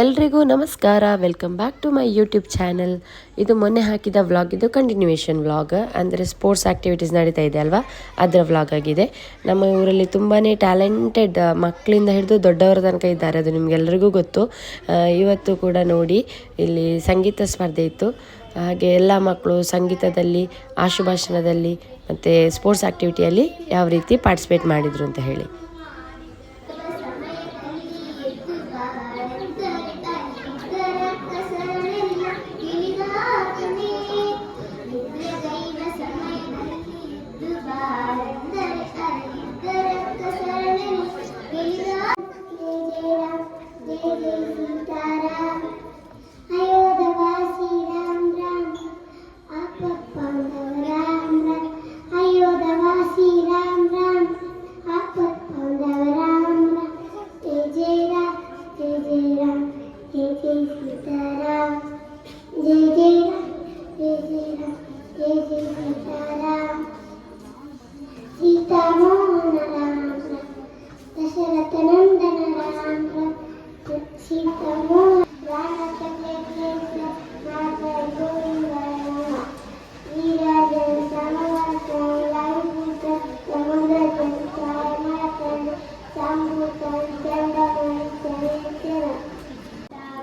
ಎಲ್ರಿಗೂ ನಮಸ್ಕಾರ. Welcome back to my YouTube channel ಇದು ಮೊನ್ನೆ ಹಾಕಿದ ವ್ಲಾಗ್ ಇದು ಕಂಟಿನ್ಯೂಯೇಷನ್ ವ್ಲಾಗ್ ಅಂದರೆ ಸ್ಪೋರ್ಟ್ಸ್ ಆ್ಯಕ್ಟಿವಿಟೀಸ್ ನಡೀತಾ ಇದೆ ಅಲ್ವಾ? ಅದರ ವ್ಲಾಗ್ ಆಗಿದೆ. ನಮ್ಮ ಊರಲ್ಲಿ ತುಂಬಾ ಟ್ಯಾಲೆಂಟೆಡ್ ಮಕ್ಕಳಿಂದ ಹಿಡಿದು ದೊಡ್ಡವರ ತನಕ ಇದ್ದಾರೆ. ಅದು ನಿಮಗೆಲ್ಲರಿಗೂ ಗೊತ್ತು. ಇವತ್ತು ಕೂಡ ನೋಡಿ, ಇಲ್ಲಿ ಸಂಗೀತ ಸ್ಪರ್ಧೆ ಇತ್ತು. ಹಾಗೆ ಎಲ್ಲ ಮಕ್ಕಳು ಸಂಗೀತದಲ್ಲಿ, ಆಶುಭಾಷಣದಲ್ಲಿ ಮತ್ತು ಸ್ಪೋರ್ಟ್ಸ್ ಆ್ಯಕ್ಟಿವಿಟಿಯಲ್ಲಿ ಯಾವ ರೀತಿ ಪಾರ್ಟಿಸಿಪೇಟ್ ಮಾಡಿದರು ಅಂತ ಹೇಳಿ.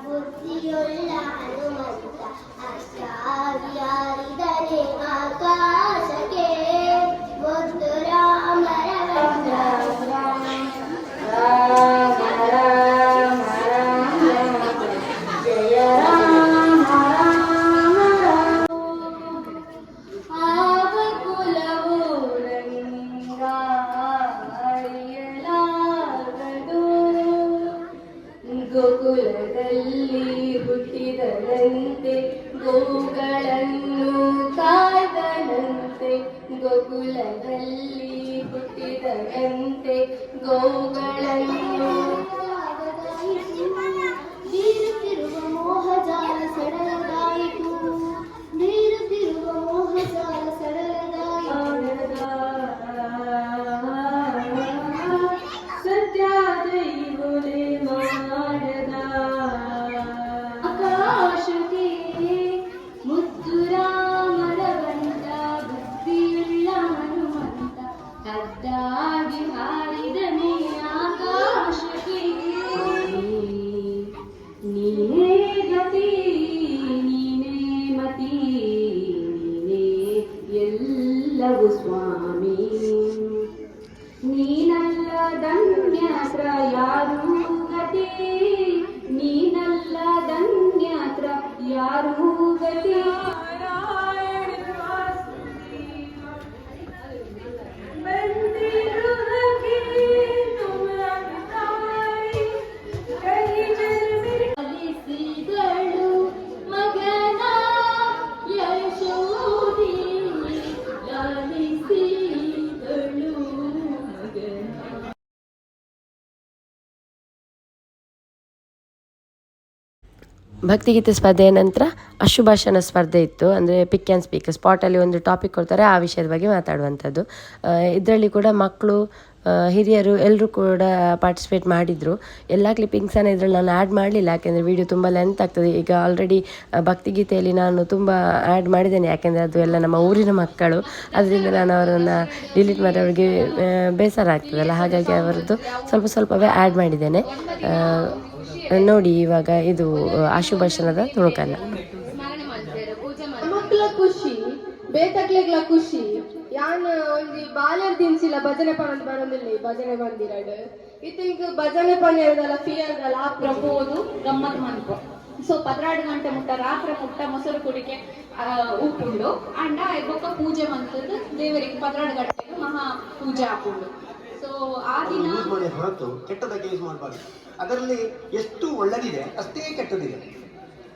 ബുദ്ധിയുള്ള ഹനുമന്ത അശ്രാവിയാരിതനെ ആകാ ಹುಟ್ಟಿದರಂತೆ ಗೋಗಳನ್ನು ಕಾಯ್ದನಂತೆ ಗೋಕುಲದಲ್ಲಿ ಹುಟ್ಟಿದರಂತೆ ಗೋಗಳನ್ನು ಬೀರುತ್ತಿರುವ ಮೋಹಜಾಲ ಸಡಲದಾಯಿತು ಯಾರೂ ಗತಿ ಭಕ್ತಿಗೀತೆ ಸ್ಪರ್ಧೆಯ ನಂತರ ಅಶುಭಾಷಣ ಸ್ಪರ್ಧೆ ಇತ್ತು. ಅಂದರೆ ಪಿಕ್ ಆ್ಯಂಡ್ ಸ್ಪೀಕ್ ಸ್ಪಾಟಲ್ಲಿ ಒಂದು ಟಾಪಿಕ್ ಕೊಡ್ತಾರೆ, ಆ ವಿಷಯದ ಬಗ್ಗೆ ಮಾತಾಡುವಂಥದ್ದು. ಇದರಲ್ಲಿ ಕೂಡ ಮಕ್ಕಳು ಹಿರಿಯರು ಎಲ್ಲರೂ ಕೂಡ ಪಾರ್ಟಿಸಿಪೇಟ್ ಮಾಡಿದರು. ಎಲ್ಲ ಕ್ಲಿಪ್ಪಿಂಗ್ಸನ್ನು ಇದರಲ್ಲಿ ನಾನು ಆ್ಯಡ್ ಮಾಡಲಿಲ್ಲ, ಯಾಕೆಂದರೆ ವಿಡಿಯೋ ತುಂಬ ಲೆಂತ್ ಆಗ್ತದೆ. ಈಗ ಆಲ್ರೆಡಿ ಭಕ್ತಿಗೀತೆಯಲ್ಲಿ ನಾನು ತುಂಬ ಆ್ಯಡ್ ಮಾಡಿದ್ದೇನೆ, ಯಾಕೆಂದರೆ ಅದು ಎಲ್ಲ ನಮ್ಮ ಊರಿನ ಮಕ್ಕಳು. ಅದರಿಂದ ನಾನು ಅವರನ್ನು ಡಿಲೀಟ್ ಮಾಡಿ ಅವರಿಗೆ ಬೇಸರ ಆಗ್ತದಲ್ಲ. ಹಾಗಾಗಿ ಅವರದ್ದು ಸ್ವಲ್ಪ ಸ್ವಲ್ಪವೇ ಆ್ಯಡ್ ಮಾಡಿದ್ದೇನೆ. ನೋಡಿ, ಇವಾಗ ಇದು ಆಶುಭಾಷಣದ ತುಣುಕನ್ನ ಮಕ್ಕಳ ಖುಷಿ ಬೇತಕ್ಲೆಗ್ಲ ಖುಷಿ. ಯಾನ್ ಒಂಜಿ ಬಾಲ್ಯ ದಿನ್ಸಿಲ್ಲ ಭಜನೆ ಪನ ಬರೋದಿಲ್ಲ ಭಜನೆ ಬಂದಿರಡ್ ಇತ್ತಿಂಕ್ ಭಜನೆ ಪನ ಇರೋದಲ್ಲ ಫಿಯರ್ದಲ್ಲ ಆ ಪ್ರಪೋದು ಗಮ್ಮತ್ ಮನ್ಕೊ ಸೊ ಪದ್ರಾಡು ಗಂಟೆ ಮುಟ್ಟ, ರಾತ್ರಿ ಮುಟ್ಟ ಮೊಸರು ಕುಡಿಕೆ ಉಪ್ಪುಂಡು ಅಂಡ ಬೊಕ್ಕ ಪೂಜೆ ಮಂತದ್ದು ದೇವರಿಗೆ ಪದ್ರಾಡು ಗಂಟೆ ಮಹಾ ಪೂಜೆ ಹಾಕೊಂಡು ಸೊ ಆ ದಿನ ಯೂಸ್ ಮಾಡಿ ಹೊರತು ಕೆಟ್ಟದಕ್ಕೆ ಯೂಸ್ ಮಾಡಬಾರ್ದು. ಅದರಲ್ಲಿ ಎಷ್ಟು ಒಳ್ಳೆದಿದೆ ಅಷ್ಟೇ ಕೆಟ್ಟದಿದೆ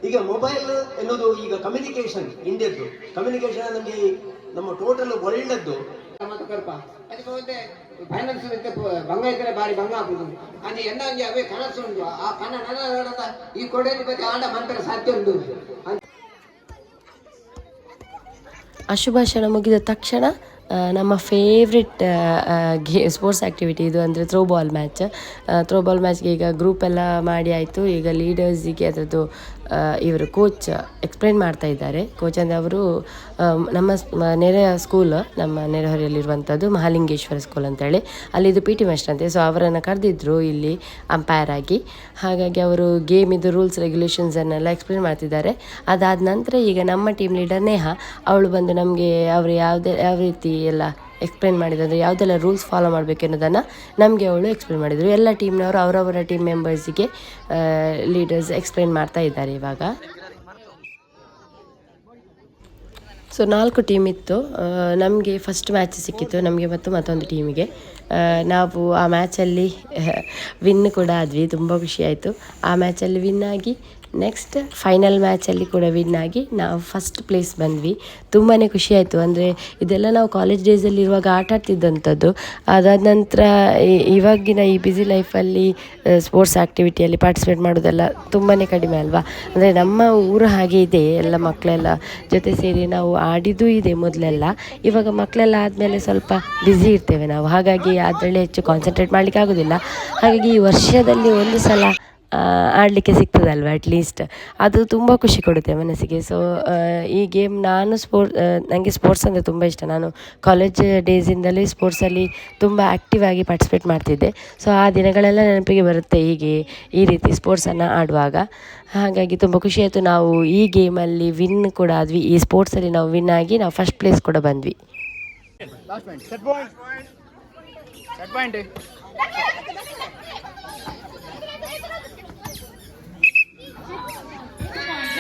ಈಗ ಮೊಬೈಲ್ ಎನ್ನುವುದು ಈಗ ಕಮ್ಯುನಿಕೇಶನ್ ಇಂಡಿಯದ್ದು ಕಮ್ಯುನಿಕೇಶನ್ ನಮಗೆ ನಮ್ಮ ಟೋಟಲ್ ಒಳ್ಳೆದ್ದು ಕಲ್ಪ ಅದಕ್ಕೆ ಫೈನಾನ್ಸ್ ಭಂಗ ಇದ್ರೆ ಬಾರಿ ಭಂಗ ಆಗುದು ಅಲ್ಲಿ ಎಂದ ಒಂಜಿ ಅವೇ ಕನಸು ಉಂಟು. ಆ ಕನ ನನ್ನ ಈ ಕೊಡೆಯಲ್ಲಿ ಬಗ್ಗೆ ಆಡ ಮಂತ್ರ ಸಾಧ್ಯ ಉಂಟು. ಅಂತ ಅಶುಭಾಷಣ ಮುಗಿದ ತಕ್ಷಣ ನಮ್ಮ ಫೇವ್ರೆಟ್ ಗೇ ಸ್ಪೋರ್ಟ್ಸ್ ಆ್ಯಕ್ಟಿವಿಟಿ ಇದು ಅಂದರೆ throw ball match throw ball ಮ್ಯಾಚ್ಗೆ ಈಗ ಗ್ರೂಪ್ ಎಲ್ಲ ಮಾಡಿ ಆಯಿತು. ಈಗ ಲೀಡರ್ಸಿಗೆ ಅದರದ್ದು ಇವರು ಕೋಚ್ ಎಕ್ಸ್ಪ್ಲೇನ್ ಮಾಡ್ತಾ ಇದ್ದಾರೆ. ಕೋಚ್ ಅಂದರೆ ಅವರು ನಮ್ಮ ನೆರೆಯ ಸ್ಕೂಲ್ ನಮ್ಮ ನೆರೆಹೊರೆಯಲ್ಲಿರುವಂಥದ್ದು ಮಹಾಲಿಂಗೇಶ್ವರ ಸ್ಕೂಲ್ ಅಂತೇಳಿ. ಅಲ್ಲಿದು ಪಿ ಟಿ ಮಾಸ್ಟರ್ ಅಂತೆ. ಸೊ ಅವರನ್ನು ಕರೆದಿದ್ರು ಇಲ್ಲಿ ಅಂಪೈರ್ ಆಗಿ. ಹಾಗಾಗಿ ಅವರು ಗೇಮ್ ಇದು ರೂಲ್ಸ್ ರೆಗ್ಯುಲೇಷನ್ಸನ್ನೆಲ್ಲ ಎಕ್ಸ್ಪ್ಲೇನ್ ಮಾಡ್ತಿದ್ದಾರೆ. ಅದಾದ ನಂತರ ಈಗ ನಮ್ಮ ಟೀಮ್ ಲೀಡರ್ ನೇಹ, ಅವಳು ಬಂದು ನಮಗೆ ಅವರು ಯಾವುದೇ, ಯಾವ ರೀತಿ ಎಲ್ಲ ಎಕ್ಸ್ಪ್ಲೇನ್ ಮಾಡಿದ್ರು ಯಾವುದೆಲ್ಲ ರೂಲ್ಸ್ ಫಾಲೋ ಮಾಡಬೇಕು ಅನ್ನೋದನ್ನು ನಮಗೆ ಅವಳು ಎಕ್ಸ್ಪ್ಲೇನ್ ಮಾಡಿದರು. ಎಲ್ಲ ಟೀಮ್ನವರು ಅವರವರ ಟೀಮ್ ಮೆಂಬರ್ಸಿಗೆ ಲೀಡರ್ಸ್ ಎಕ್ಸ್ಪ್ಲೇನ್ ಮಾಡ್ತಾ ಇದ್ದಾರೆ ಇವಾಗ. ಸೊ ನಾಲ್ಕು ಟೀಮ್ ಇತ್ತು. ನಮಗೆ ಫಸ್ಟ್ ಮ್ಯಾಚ್ ಸಿಕ್ಕಿತ್ತು. ನಮಗೆ ಮತ್ತು ಮತ್ತೊಂದು ಟೀಮಿಗೆ ನಾವು ಆ ಮ್ಯಾಚಲ್ಲಿ ವಿನ್ ಕೂಡ ಆದ್ವಿ. ತುಂಬ ಖುಷಿಯಾಯಿತು ಆ ಮ್ಯಾಚಲ್ಲಿ ವಿನ್ ಆಗಿ ನೆಕ್ಸ್ಟ್ ಫೈನಲ್ ಮ್ಯಾಚಲ್ಲಿ ಕೂಡ ವಿನ್ ಆಗಿ ನಾವು ಫಸ್ಟ್ ಪ್ಲೇಸ್ ಬಂದ್ವಿ. ತುಂಬಾ ಖುಷಿಯಾಯಿತು ಅಂದರೆ ಇದೆಲ್ಲ ನಾವು ಕಾಲೇಜ್ ಡೇಸಲ್ಲಿ ಇರುವಾಗ ಆಟ ಆಡ್ತಿದ್ದಂಥದ್ದು. ಅದಾದ ನಂತರ ಇವಾಗಿನ ಈ ಬ್ಯುಸಿ ಲೈಫಲ್ಲಿ ಸ್ಪೋರ್ಟ್ಸ್ ಆ್ಯಕ್ಟಿವಿಟಿಯಲ್ಲಿ ಪಾರ್ಟಿಸಿಪೇಟ್ ಮಾಡೋದೆಲ್ಲ ತುಂಬಾ ಕಡಿಮೆ ಅಲ್ವಾ? ಅಂದರೆ ನಮ್ಮ ಊರು ಹಾಗೆ ಇದೆ. ಎಲ್ಲ ಮಕ್ಕಳೆಲ್ಲ ಜೊತೆ ಸೇರಿ ನಾವು ಆಡಿದ್ದು ಇದೆ ಮೊದಲೆಲ್ಲ. ಇವಾಗ ಮಕ್ಕಳೆಲ್ಲ ಆದಮೇಲೆ ಸ್ವಲ್ಪ ಬ್ಯುಸಿ ಇರ್ತೇವೆ ನಾವು. ಹಾಗಾಗಿ ಅದರಲ್ಲಿ ಹೆಚ್ಚು ಕಾನ್ಸಂಟ್ರೇಟ್ ಮಾಡಲಿಕ್ಕೆ ಆಗೋದಿಲ್ಲ. ಹಾಗಾಗಿ ಈ ವರ್ಷದಲ್ಲಿ ಒಂದು ಸಲ ಆಡಲಿಕ್ಕೆ ಸಿಗ್ತದಲ್ವ ಅಟ್ಲೀಸ್ಟ್ ಅದು ತುಂಬ ಖುಷಿ ಕೊಡುತ್ತೆ ಮನಸ್ಸಿಗೆ. ಸೊ ಈ ಗೇಮ್ ನಾನು ಸ್ಪೋರ್ಟ್ ನನಗೆ ಸ್ಪೋರ್ಟ್ಸ್ ಅಂದರೆ ತುಂಬ ಇಷ್ಟ. ನಾನು ಕಾಲೇಜ್ ಡೇಸಿಂದಲೇ ಸ್ಪೋರ್ಟ್ಸಲ್ಲಿ ತುಂಬ ಆ್ಯಕ್ಟಿವ್ ಆಗಿ ಪಾರ್ಟಿಸಿಪೇಟ್ ಮಾಡ್ತಿದ್ದೆ. ಸೊ ಆ ದಿನಗಳೆಲ್ಲ ನೆನಪಿಗೆ ಬರುತ್ತೆ ಹೀಗೆ ಈ ರೀತಿ ಸ್ಪೋರ್ಟ್ಸನ್ನು ಆಡುವಾಗ. ಹಾಗಾಗಿ ತುಂಬ ಖುಷಿ ಆಯಿತು. ನಾವು ಈ ಗೇಮಲ್ಲಿ ವಿನ್ ಕೂಡ ಆದ್ವಿ. ಈ ಸ್ಪೋರ್ಟ್ಸಲ್ಲಿ ನಾವು ವಿನ್ ಆಗಿ ನಾವು ಫಸ್ಟ್ ಪ್ಲೇಸ್ ಕೂಡ ಬಂದ್ವಿ.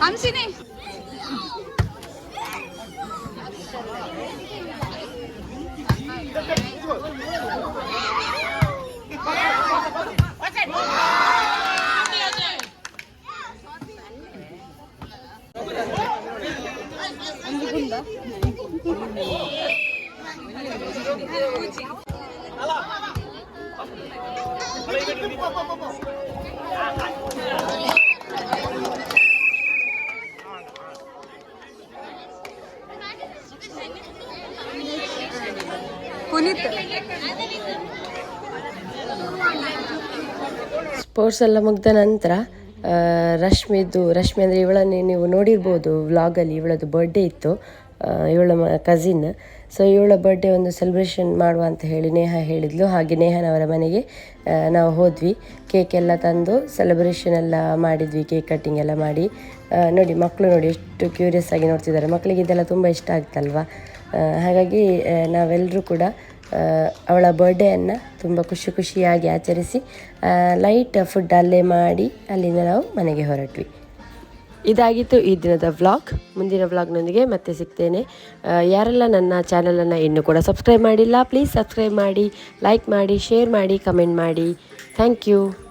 Hamsini. 안 죽은다. ಪುನೀತ್ ಸ್ಪೋರ್ಟ್ಸ್ ಎಲ್ಲ ಮುಗಿದ ನಂತರ ರಶ್ಮಿದು, ರಶ್ಮಿ ಅಂದರೆ ಇವಳನ್ನೇ ನೀವು ನೋಡಿರ್ಬೋದು ವ್ಲಾಗಲ್ಲಿ ಇವಳದು ಬರ್ಡೇ ಇತ್ತು ಇವಳ ಕಸಿನ್ ಸೊ ಇವಳ ಬರ್ಡೇ ಒಂದು ಸೆಲೆಬ್ರೇಷನ್ ಮಾಡುವ ಅಂತ ಹೇಳಿ ನೇಹ ಹೇಳಿದ್ಲು. ಹಾಗೆ ನೇಹನವರ ಮನೆಗೆ ನಾವು ಹೋದ್ವಿ. ಕೇಕ್ ಎಲ್ಲ ತಂದು ಸೆಲೆಬ್ರೇಷನ್ ಎಲ್ಲ ಮಾಡಿದ್ವಿ ಕೇಕ್ ಕಟ್ಟಿಂಗ್ ಎಲ್ಲ ಮಾಡಿ. ನೋಡಿ ಮಕ್ಕಳು ನೋಡಿ ಎಷ್ಟು ಕ್ಯೂರಿಯಸ್ ಆಗಿ ನೋಡ್ತಿದ್ದಾರೆ. ಮಕ್ಕಳಿಗೆ ಇದೆಲ್ಲ ತುಂಬ ಇಷ್ಟ ಆಗ್ತಲ್ವಾ? ಹಾಗಾಗಿ ನಾವೆಲ್ಲರೂ ಕೂಡ ಅವಳ ಬರ್ಡೇಯನ್ನು ತುಂಬ ಖುಷಿ ಖುಷಿಯಾಗಿ ಆಚರಿಸಿ ಲೈಟ್ ಫುಡ್ ಅಲ್ಲೇ ಮಾಡಿ ಅಲ್ಲಿಂದ ನಾವು ಮನೆಗೆ ಹೊರಟ್ವಿ. ಇದಾಗಿತ್ತು ಈ ದಿನದ ವ್ಲಾಗ್. ಮುಂದಿನ ವ್ಲಾಗ್ನೊಂದಿಗೆ ಮತ್ತೆ ಸಿಗ್ತೇನೆ. ಯಾರೆಲ್ಲ ನನ್ನ ಚಾನಲನ್ನು ಇನ್ನೂ ಕೂಡ ಸಬ್ಸ್ಕ್ರೈಬ್ ಮಾಡಿಲ್ಲ, ಪ್ಲೀಸ್ ಸಬ್ಸ್ಕ್ರೈಬ್ ಮಾಡಿ, ಲೈಕ್ ಮಾಡಿ, ಶೇರ್ ಮಾಡಿ, ಕಮೆಂಟ್ ಮಾಡಿ. Thank you.